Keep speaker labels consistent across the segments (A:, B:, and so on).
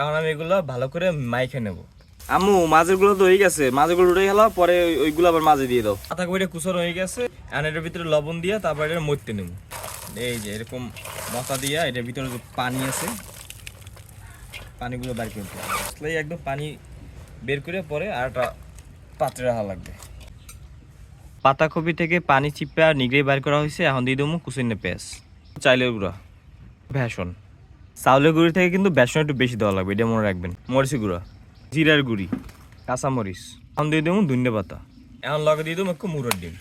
A: এখন আমি এগুলো ভালো করে মাইখে নেব। আম্মু মাছেরগুলো তো হয়ে গেছে। মাছেরগুলো উঠে গেল পরে ওইগুলো আবার মাঝে দিয়ে দাও। পাতা কইটা কুচর হয়ে গেছে এখন এটার ভিতরে লবণ দিয়ে তারপর এটা মরতে নেব। এই যে এরকম মশা দিয়া এটার ভিতরে যে পানি আছে পানিগুলো বের করতে হবে। আসলেই একদম পানি বের করে পরে আর একটা পাত্রে রাখা লাগবে। পাতাকপি থেকে পানি চিপে আর নিগড়ে বের করা হয়েছে এখন দিয়ে দেবো কুসিনে পেঁয়াজ। চাইলের গুঁড়া। বেসন চাউলের গুঁড়ি থেকে কিন্তু বেসন একটু বেশি দেওয়া লাগবে, এটা মনে রাখবেন। মরিচি গুঁড়া, জিরার গুঁড়ি কাঁচা মরিচ এখন দিয়ে দেবো ধন্যে পাতা। এখন লগে দিয়ে দেবো একটু মুরোর ডিম।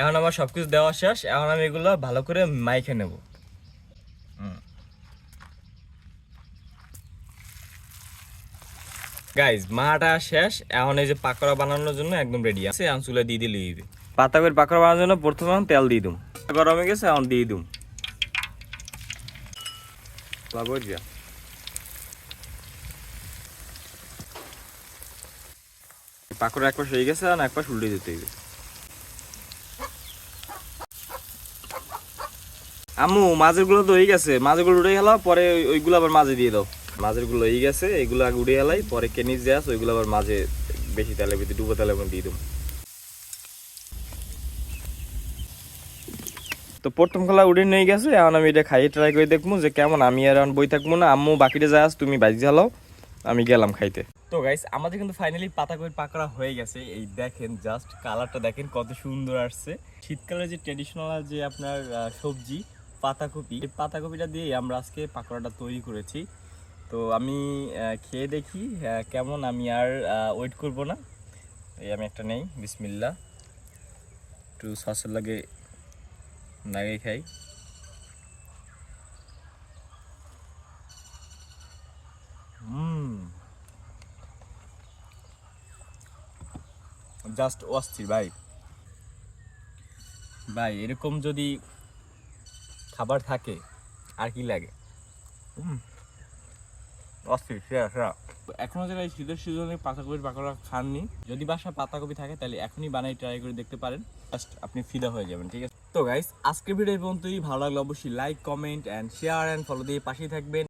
A: এখন আমার সব কিছু দেওয়া শেষ, এখন আমি এগুলো ভালো করে মাইখে নেব। গাইজ মাটা শেষ, এখন এই যে পাকোড়া বানানোর জন্য একদম রেডি আছে, এখন চুলা দিয়ে দিলে পাতা করে পাকোড়া বানানোর জন্য প্রথমে তেল দিয়ে দিম গরমে গেছে, এখন দিয়ে দিম বাবুরিয়া পাকোড়া এক পাশ গেছে আর এক পাশ উল্টে দিতে আম্মু মাছেরগুলো তো হয়ে গেছে। মাছেরগুলো উঠে গেল, পরে ওই- ওইগুলো আবার মাঝে দিয়ে দাও। মাছেরগুলো হয়ে গেছে, এগুলো আগে উঠে গেলাই, পরে কেনিস দেয়াস ওইগুলো আবার মাঝে বেশি তেলের ভিতরে, ডুবো তেলের মধ্যে দিয়ে দেবো তো প্রথম খেলা উঠে নিয়ে গেছে, এখন আমি এটা খাইয়ে ট্রাই করে দেখব যে কেমন আমি আর এখন বই থাকব না, আম্মু বাকিটা যাস তুমি বাজি ঝালাও আমি গেলাম খাইতে। তো গাইস আমাদের কিন্তু ফাইনালি পাতাকপির পাকড়া হয়ে গেছে। এই দেখেন জাস্ট কালারটা দেখেন কত সুন্দর আসছে। শীতকালে যে ট্রেডিশনাল যে আপনার সবজি, পাতাকপি, এই পাতাকপিটা দিয়ে আমরা আজকে পাকোড়াটা তৈরি করেছি। তো আমি খেয়ে দেখি কেমন আমি আর ওয়েট করব না। এই আমি একটা নেই বিসমিল্লা একটু সসের লাগে লাগে খাই। জাস্ট অস্থির, ভাই। ভাই, এরকম যদি খাবার থাকে, আর কি লাগে? অস্থির, সেরা সেরা। এখনও যারা এই শীতের সিজনে পাতাকপির পাকোড়া খাননি, যদি বাসা পাতাকপি থাকে, তাহলে এখনই বানাই ট্রাই করে দেখতে পারেন। জাস্ট আপনি ফিদা হয়ে যাবেন, ঠিক আছে? তো গাইস আজকের ভিডিও পর্যন্তই। ভালো লাগলে অবশ্যই like comment and share and follow দিয়ে পাশেই থাকবেন।